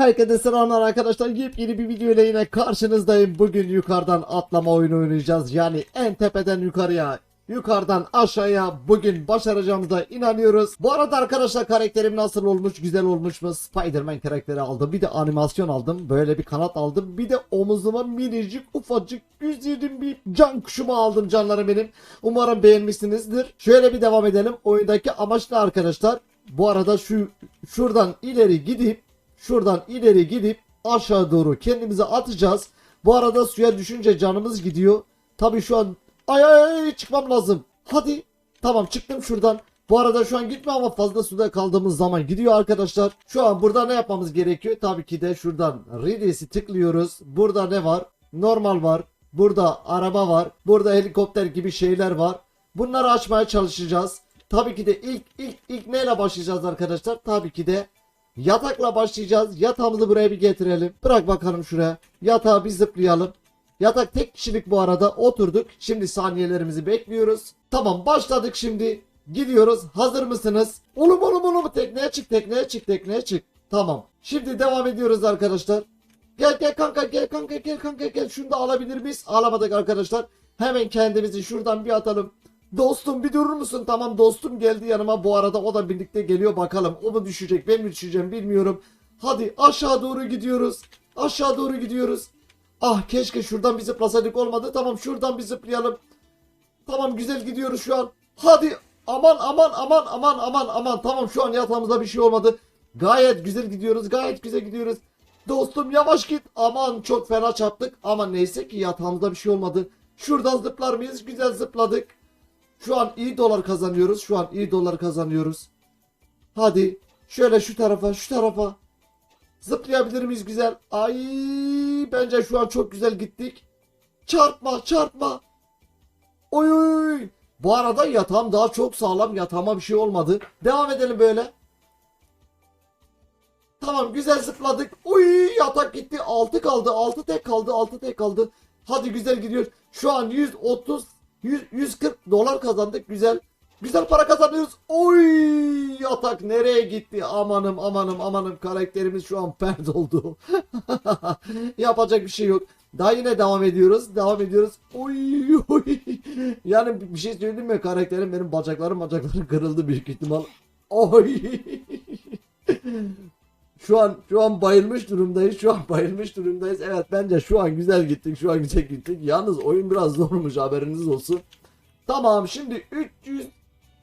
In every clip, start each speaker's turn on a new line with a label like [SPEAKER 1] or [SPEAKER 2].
[SPEAKER 1] Herkese selamlar arkadaşlar. Yepyeni bir video ile yine karşınızdayım. Bugün yukarıdan atlama oyunu oynayacağız. Yani en tepeden yukarıya, yukarıdan aşağıya bugün başaracağımıza inanıyoruz. Bu arada arkadaşlar karakterim nasıl olmuş, güzel olmuş mu? Spider-Man karakteri aldım. Bir de animasyon aldım. Böyle bir kanat aldım. Bir de omuzuma minicik, ufacık, güzelim bir can kuşumu aldım canlarım benim. Umarım beğenmişsinizdir. Şöyle bir devam edelim. Oyundaki amaç ne arkadaşlar? Bu arada şu şuradan ileri gidip Şuradan ileri gidip aşağı doğru kendimizi atacağız. Bu arada suya düşünce canımız gidiyor. Tabii şu an ay ay ay çıkmam lazım. Hadi. Tamam çıktım şuradan. Bu arada şu an gitme ama fazla suda kaldığımız zaman gidiyor arkadaşlar. Şu an burada ne yapmamız gerekiyor? Tabii ki de şuradan Radius'i tıklıyoruz. Burada ne var? Normal var. Burada araba var. Burada helikopter gibi şeyler var. Bunları açmaya çalışacağız. Tabii ki de ilk ilk ilk neyle başlayacağız arkadaşlar? Tabii ki de Yatakla başlayacağız. Yatağımızı buraya bir getirelim. Bırak bakalım şuraya. Yatağa bir zıplayalım. Yatak tek kişilik bu arada. Oturduk. Şimdi saniyelerimizi bekliyoruz. Tamam başladık şimdi. Gidiyoruz. Hazır mısınız? Oğlum oğlum oğlum tekneye çık tekneye çık tekneye çık. Tamam. Şimdi devam ediyoruz arkadaşlar. Gel gel kanka gel kanka gel kanka gel. Şunu da alabilir miyiz? Alamadık arkadaşlar. Hemen kendimizi şuradan bir atalım. Dostum bir durur musun? Tamam dostum geldi yanıma. Bu arada o da birlikte geliyor bakalım. O mu düşecek ben mi düşeceğim bilmiyorum. Hadi aşağı doğru gidiyoruz. Aşağı doğru gidiyoruz. Ah keşke şuradan bir zıplasaydık olmadı. Tamam şuradan bir zıplayalım. Tamam güzel gidiyoruz şu an. Hadi aman aman aman aman aman aman. Tamam şu an yatağımızda bir şey olmadı. Gayet güzel gidiyoruz. Gayet güzel gidiyoruz. Dostum yavaş git. Aman çok fena çarptık. Ama neyse ki yatağımızda bir şey olmadı. Şuradan zıplar mıyız? Güzel zıpladık. Şu an iyi dolar kazanıyoruz. Şu an iyi dolar kazanıyoruz. Hadi şöyle şu tarafa şu tarafa. Zıplayabilir miyiz güzel? Ay bence şu an çok güzel gittik. Çarpma çarpma. Oy oy. Bu arada yatağım daha çok sağlam. Yatağıma bir şey olmadı. Devam edelim böyle. Tamam güzel zıpladık. Uy yatak gitti. 6 kaldı. 6 tek kaldı. 6 tek kaldı. Hadi güzel gidiyor. Şu an 130 100, 140 dolar kazandık. Güzel. Güzel para kazanıyoruz. Oy yatak nereye gitti? Amanım amanım amanım karakterimiz şu an pert oldu. Yapacak bir şey yok. Daha yine devam ediyoruz. Devam ediyoruz. Oy, oy. Yani bir şey söyleyeyim mi? Karakterim benim bacaklarım bacaklarım kırıldı büyük ihtimal. Oy. Şu an şu an bayılmış durumdayız. Şu an bayılmış durumdayız. Evet bence şu an güzel gittik. Şu an güzel gittik. Yalnız oyun biraz zormuş haberiniz olsun. Tamam şimdi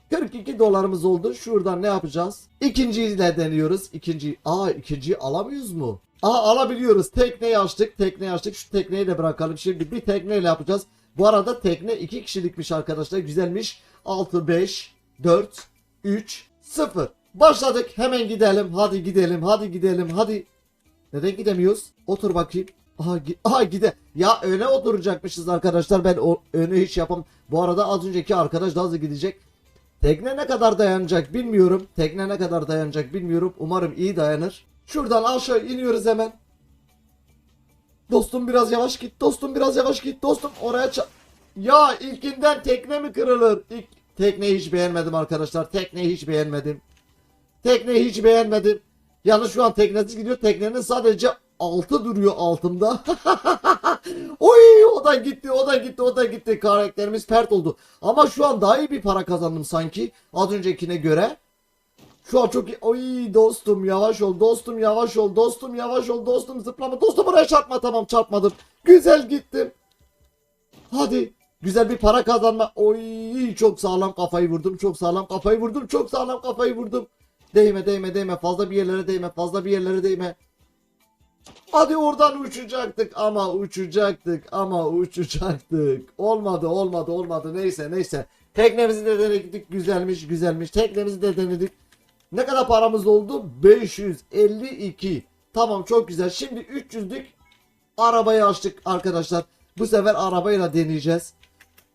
[SPEAKER 1] 342 dolarımız oldu. Şuradan ne yapacağız? İkinciyi de deniyoruz. İkinci. Aa ikinciyi alamıyoruz mu? Aa alabiliyoruz. Tekneyi açtık. Tekneyi açtık. Şu tekneyi de bırakalım. Şimdi bir tekneyle yapacağız. Bu arada tekne iki kişilikmiş arkadaşlar. Güzelmiş. 6, 5, 4, 3, 0. Başladık. Hemen gidelim. Hadi gidelim. Hadi gidelim. Hadi. Neden gidemiyoruz? Otur bakayım. Aha, gi- aha gide. Ya öne oturacakmışız arkadaşlar. Ben o öne hiç yapam. Bu arada az önceki arkadaş da hızlı gidecek. Tekne ne kadar dayanacak bilmiyorum. Tekne ne kadar dayanacak bilmiyorum. Umarım iyi dayanır. Şuradan aşağı iniyoruz hemen. Dostum biraz yavaş git. Dostum biraz yavaş git. Dostum oraya ça- Ya ilkinden tekne mi kırılır? İlk tekneyi hiç beğenmedim arkadaşlar. Tekneyi hiç beğenmedim. Tekneyi hiç beğenmedim. Yalnız şu an teknesiz gidiyor. Teknenin sadece altı duruyor altımda. Oy o da gitti o da gitti o da gitti. Karakterimiz pert oldu. Ama şu an daha iyi bir para kazandım sanki. Az öncekine göre. Şu an çok iyi. Oy dostum yavaş ol dostum yavaş ol dostum yavaş ol dostum zıplama. Dostum buraya çarpma tamam çarpmadım. Güzel gittim. Hadi. Güzel bir para kazanma. Oy çok sağlam kafayı vurdum. Çok sağlam kafayı vurdum. Çok sağlam kafayı vurdum. Değme değme değme. Fazla bir yerlere değme. Fazla bir yerlere değme. Hadi oradan uçacaktık ama uçacaktık ama uçacaktık. Olmadı olmadı olmadı. Neyse neyse. Teknemizi de denedik. Güzelmiş güzelmiş. Teknemizi de denedik. Ne kadar paramız oldu? 552. Tamam çok güzel. Şimdi 300'lük arabayı açtık arkadaşlar. Bu sefer arabayla deneyeceğiz.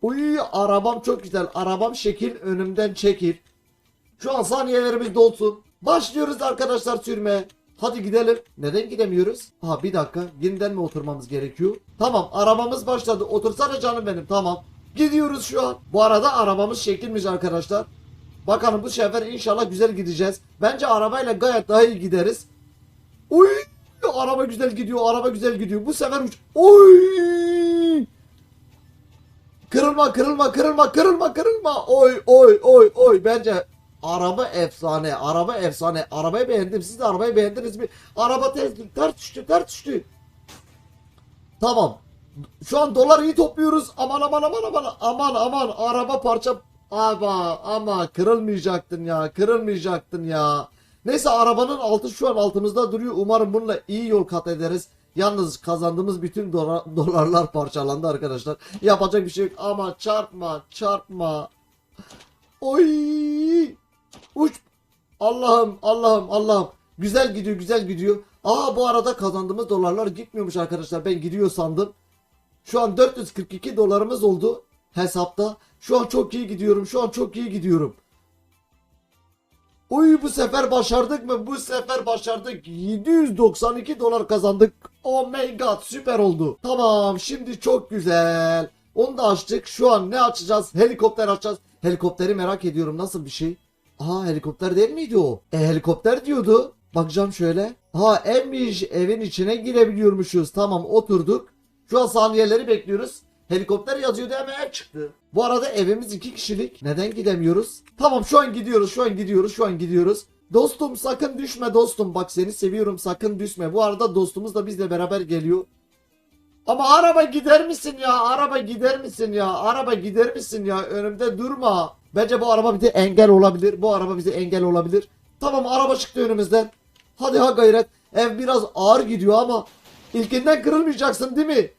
[SPEAKER 1] Uy arabam çok güzel. Arabam şekil önümden çekil. Şu an saniyelerimiz dolsun. Başlıyoruz arkadaşlar sürmeye. Hadi gidelim. Neden gidemiyoruz? Ha bir dakika. Yeniden mi oturmamız gerekiyor? Tamam arabamız başladı. Otursana canım benim. Tamam. Gidiyoruz şu an. Bu arada arabamız şekilmiş arkadaşlar. Bakalım bu sefer inşallah güzel gideceğiz. Bence arabayla gayet daha iyi gideriz. Uy araba güzel gidiyor. Araba güzel gidiyor. Bu sefer uç. Oy! Kırılma kırılma kırılma kırılma kırılma. Oy oy oy oy. Bence araba efsane. Araba efsane. Arabayı beğendim. Siz de arabayı beğendiniz mi? Araba ters, ters düştü ters düştü. Tamam. Şu an dolar iyi topluyoruz. Aman aman aman aman aman aman araba parça ama ama kırılmayacaktın ya kırılmayacaktın ya. Neyse arabanın altı şu an altımızda duruyor. Umarım bununla iyi yol kat ederiz. Yalnız kazandığımız bütün dola- dolarlar parçalandı arkadaşlar. Yapacak bir şey yok ama çarpma çarpma. Oy! Uç. Allah'ım Allah'ım Allah'ım. Güzel gidiyor güzel gidiyor. Aa bu arada kazandığımız dolarlar gitmiyormuş arkadaşlar. Ben gidiyor sandım. Şu an 442 dolarımız oldu hesapta. Şu an çok iyi gidiyorum. Şu an çok iyi gidiyorum. Oy bu sefer başardık mı? Bu sefer başardık. 792 dolar kazandık. Oh my god süper oldu. Tamam şimdi çok güzel. Onu da açtık. Şu an ne açacağız? Helikopter açacağız. Helikopteri merak ediyorum nasıl bir şey? Aha helikopter değil miydi o? E helikopter diyordu. Bakacağım şöyle. Ha evmiş evin içine girebiliyormuşuz. Tamam oturduk. Şu an saniyeleri bekliyoruz. Helikopter yazıyordu hemen çıktı. Bu arada evimiz iki kişilik. Neden gidemiyoruz? Tamam şu an gidiyoruz şu an gidiyoruz şu an gidiyoruz. Dostum sakın düşme dostum. Bak seni seviyorum sakın düşme. Bu arada dostumuz da bizle beraber geliyor. Ama araba gider misin ya? Araba gider misin ya? Araba gider misin ya? Önümde durma. Bence bu araba bize engel olabilir. Bu araba bize engel olabilir. Tamam araba çıktı önümüzden. Hadi ha gayret. Ev biraz ağır gidiyor ama ilkinden kırılmayacaksın değil mi?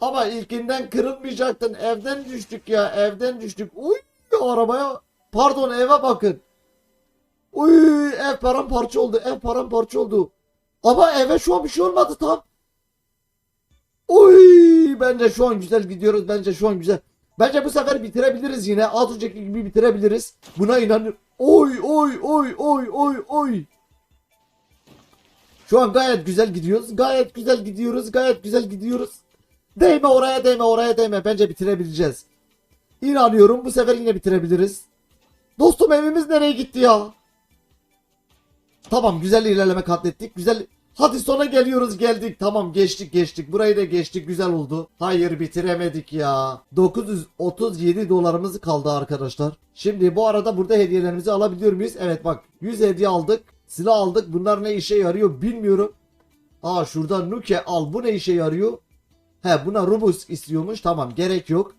[SPEAKER 1] Ama ilkinden kırılmayacaktın. Evden düştük ya. Evden düştük. Uy arabaya. Pardon eve bakın. Uy ev paramparça oldu. Ev paramparça oldu. Ama eve şu an bir şey olmadı tam. Uy bence şu an güzel gidiyoruz. Bence şu an güzel. Bence bu sefer bitirebiliriz yine. Az önceki gibi bitirebiliriz. Buna inanıyorum. Oy oy oy oy oy oy. Şu an gayet güzel gidiyoruz. Gayet güzel gidiyoruz. Gayet güzel gidiyoruz. Değme oraya değme oraya değme. Bence bitirebileceğiz. İnanıyorum bu sefer yine bitirebiliriz. Dostum evimiz nereye gitti ya? Tamam güzel ilerleme katlettik. Güzel. Hadi sona geliyoruz geldik. Tamam geçtik geçtik. Burayı da geçtik. Güzel oldu. Hayır bitiremedik ya. 937 dolarımız kaldı arkadaşlar. Şimdi bu arada burada hediyelerimizi alabiliyor muyuz? Evet bak 100 hediye aldık. Silah aldık. Bunlar ne işe yarıyor bilmiyorum. Aa şurada Nuke al. Bu ne işe yarıyor? He buna Rubus istiyormuş. Tamam gerek yok.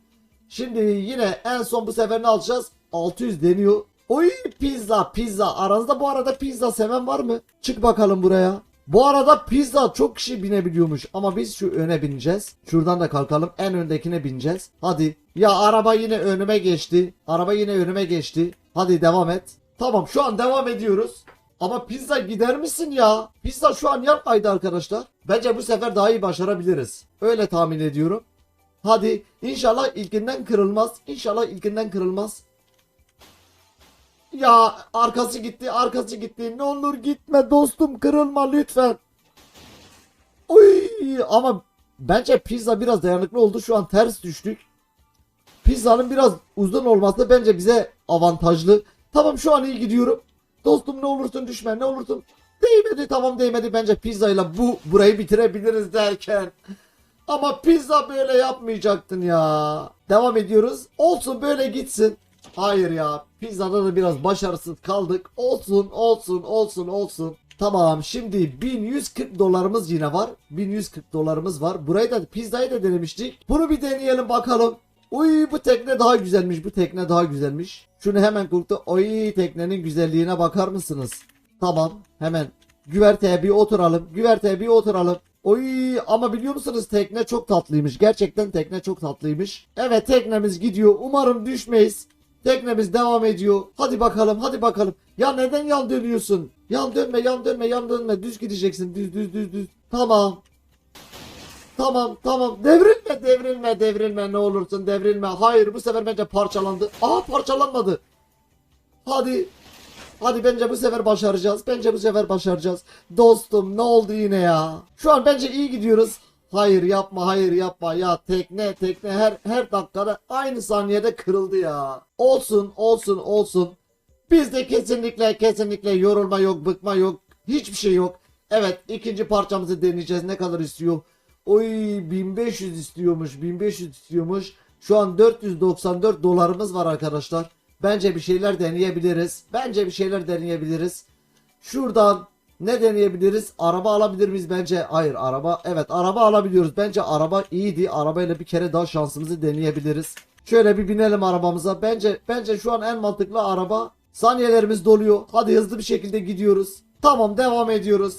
[SPEAKER 1] Şimdi yine en son bu sefer ne alacağız? 600 deniyor. Oy pizza pizza. Aranızda bu arada pizza seven var mı? Çık bakalım buraya. Bu arada pizza çok kişi binebiliyormuş ama biz şu öne bineceğiz. Şuradan da kalkalım. En öndekine bineceğiz. Hadi. Ya araba yine önüme geçti. Araba yine önüme geçti. Hadi devam et. Tamam şu an devam ediyoruz. Ama pizza gider misin ya? Pizza şu an yapmaydı arkadaşlar. Bence bu sefer daha iyi başarabiliriz. Öyle tahmin ediyorum. Hadi inşallah ilkinden kırılmaz. İnşallah ilkinden kırılmaz. Ya arkası gitti arkası gitti. Ne olur gitme dostum kırılma lütfen. Oy ama bence pizza biraz dayanıklı oldu. Şu an ters düştük. Pizzanın biraz uzun olması bence bize avantajlı. Tamam şu an iyi gidiyorum. Dostum ne olursun düşme ne olursun. Değmedi tamam değmedi bence pizzayla bu burayı bitirebiliriz derken. Ama pizza böyle yapmayacaktın ya. Devam ediyoruz. Olsun böyle gitsin. Hayır ya. Pizzada da biraz başarısız kaldık. Olsun olsun olsun olsun. Tamam şimdi 1140 dolarımız yine var. 1140 dolarımız var. Burayı da pizzayı da denemiştik. Bunu bir deneyelim bakalım. Uy bu tekne daha güzelmiş. Bu tekne daha güzelmiş. Şunu hemen kurtu. Oy teknenin güzelliğine bakar mısınız? Tamam hemen güverteye bir oturalım. Güverteye bir oturalım. Oy ama biliyor musunuz tekne çok tatlıymış. Gerçekten tekne çok tatlıymış. Evet teknemiz gidiyor. Umarım düşmeyiz. Teknemiz devam ediyor. Hadi bakalım hadi bakalım. Ya neden yan dönüyorsun? Yan dönme yan dönme yan dönme. Düz gideceksin. Düz düz düz düz. Tamam. Tamam tamam. Devrilme devrilme devrilme ne olursun devrilme. Hayır bu sefer bence parçalandı. Aa parçalanmadı. Hadi. Hadi bence bu sefer başaracağız. Bence bu sefer başaracağız. Dostum ne oldu yine ya? Şu an bence iyi gidiyoruz. Hayır yapma hayır yapma ya tekne tekne her her dakikada aynı saniyede kırıldı ya. Olsun olsun olsun. Bizde kesinlikle kesinlikle yorulma yok bıkma yok hiçbir şey yok. Evet ikinci parçamızı deneyeceğiz. Ne kadar istiyor? Oy 1500 istiyormuş. 1500 istiyormuş. Şu an 494 dolarımız var arkadaşlar. Bence bir şeyler deneyebiliriz. Bence bir şeyler deneyebiliriz. Şuradan ne deneyebiliriz? Araba alabilir miyiz bence? Hayır araba. Evet araba alabiliyoruz. Bence araba iyiydi. Arabayla bir kere daha şansımızı deneyebiliriz. Şöyle bir binelim arabamıza. Bence bence şu an en mantıklı araba. Saniyelerimiz doluyor. Hadi hızlı bir şekilde gidiyoruz. Tamam devam ediyoruz.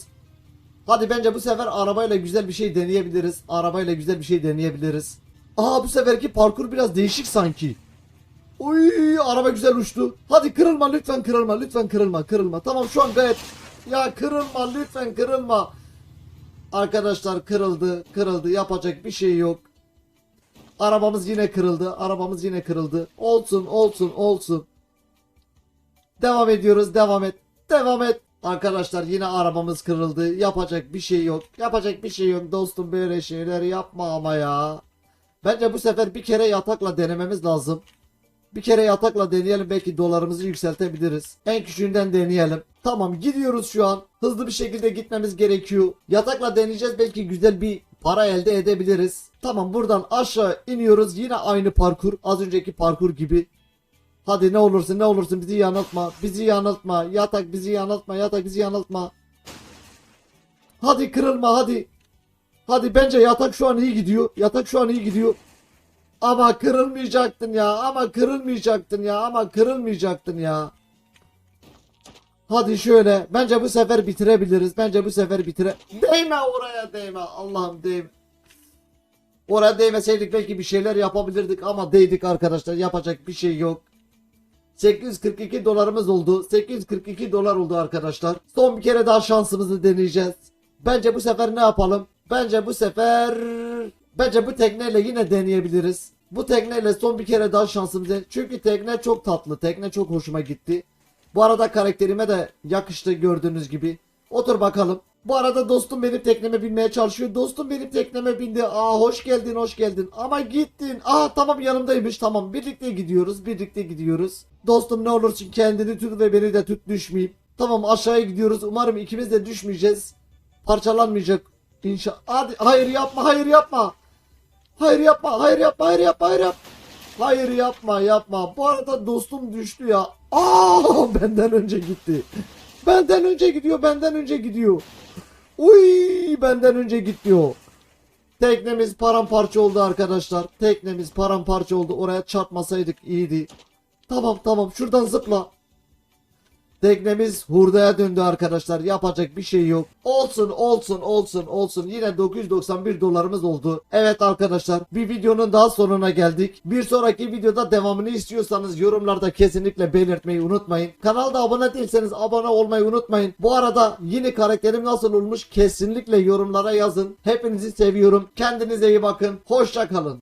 [SPEAKER 1] Hadi bence bu sefer arabayla güzel bir şey deneyebiliriz. Arabayla güzel bir şey deneyebiliriz. Aha bu seferki parkur biraz değişik sanki. Oy araba güzel uçtu. Hadi kırılma lütfen kırılma lütfen kırılma kırılma. Tamam şu an gayet ya kırılma lütfen kırılma. Arkadaşlar kırıldı kırıldı yapacak bir şey yok. Arabamız yine kırıldı. Arabamız yine kırıldı. Olsun olsun olsun. Devam ediyoruz devam et. Devam et. Arkadaşlar yine arabamız kırıldı. Yapacak bir şey yok. Yapacak bir şey yok dostum böyle şeyler yapma ama ya. Bence bu sefer bir kere yatakla denememiz lazım. Bir kere yatakla deneyelim belki dolarımızı yükseltebiliriz. En küçüğünden deneyelim. Tamam gidiyoruz şu an. Hızlı bir şekilde gitmemiz gerekiyor. Yatakla deneyeceğiz belki güzel bir para elde edebiliriz. Tamam buradan aşağı iniyoruz. Yine aynı parkur. Az önceki parkur gibi. Hadi ne olursun ne olursun bizi yanıltma. Bizi yanıltma. Yatak bizi yanıltma. Yatak bizi yanıltma. Hadi kırılma hadi. Hadi bence yatak şu an iyi gidiyor. Yatak şu an iyi gidiyor. Ama kırılmayacaktın ya. Ama kırılmayacaktın ya. Ama kırılmayacaktın ya. Hadi şöyle. Bence bu sefer bitirebiliriz. Bence bu sefer bitire... Değme oraya değme. Allah'ım değme. Oraya değmeseydik belki bir şeyler yapabilirdik ama değdik arkadaşlar. Yapacak bir şey yok. 842 dolarımız oldu. 842 dolar oldu arkadaşlar. Son bir kere daha şansımızı deneyeceğiz. Bence bu sefer ne yapalım? Bence bu sefer bence bu tekneyle yine deneyebiliriz. Bu tekneyle son bir kere daha şansımızı. Çünkü tekne çok tatlı. Tekne çok hoşuma gitti. Bu arada karakterime de yakıştı gördüğünüz gibi. Otur bakalım. Bu arada dostum benim tekneme binmeye çalışıyor. Dostum benim tekneme bindi. Aa hoş geldin hoş geldin. Ama gittin. Aa tamam yanımdaymış tamam. Birlikte gidiyoruz birlikte gidiyoruz. Dostum ne olursun kendini tut ve beni de tut düşmeyeyim. Tamam aşağıya gidiyoruz. Umarım ikimiz de düşmeyeceğiz. Parçalanmayacak. İnşa. Hadi hayır yapma hayır yapma. Hayır yapma hayır yapma hayır yapma hayır yapma. Hayır yapma yapma. Bu arada dostum düştü ya. Aa benden önce gitti. Benden önce gidiyor benden önce gidiyor. Uy benden önce gidiyor. Teknemiz paramparça oldu arkadaşlar. Teknemiz paramparça oldu. Oraya çarpmasaydık iyiydi. Tamam tamam şuradan zıpla. Teknemiz hurdaya döndü arkadaşlar. Yapacak bir şey yok. Olsun olsun olsun olsun. Yine 991 dolarımız oldu. Evet arkadaşlar bir videonun daha sonuna geldik. Bir sonraki videoda devamını istiyorsanız yorumlarda kesinlikle belirtmeyi unutmayın. Kanalda abone değilseniz abone olmayı unutmayın. Bu arada yeni karakterim nasıl olmuş kesinlikle yorumlara yazın. Hepinizi seviyorum. Kendinize iyi bakın. Hoşça kalın.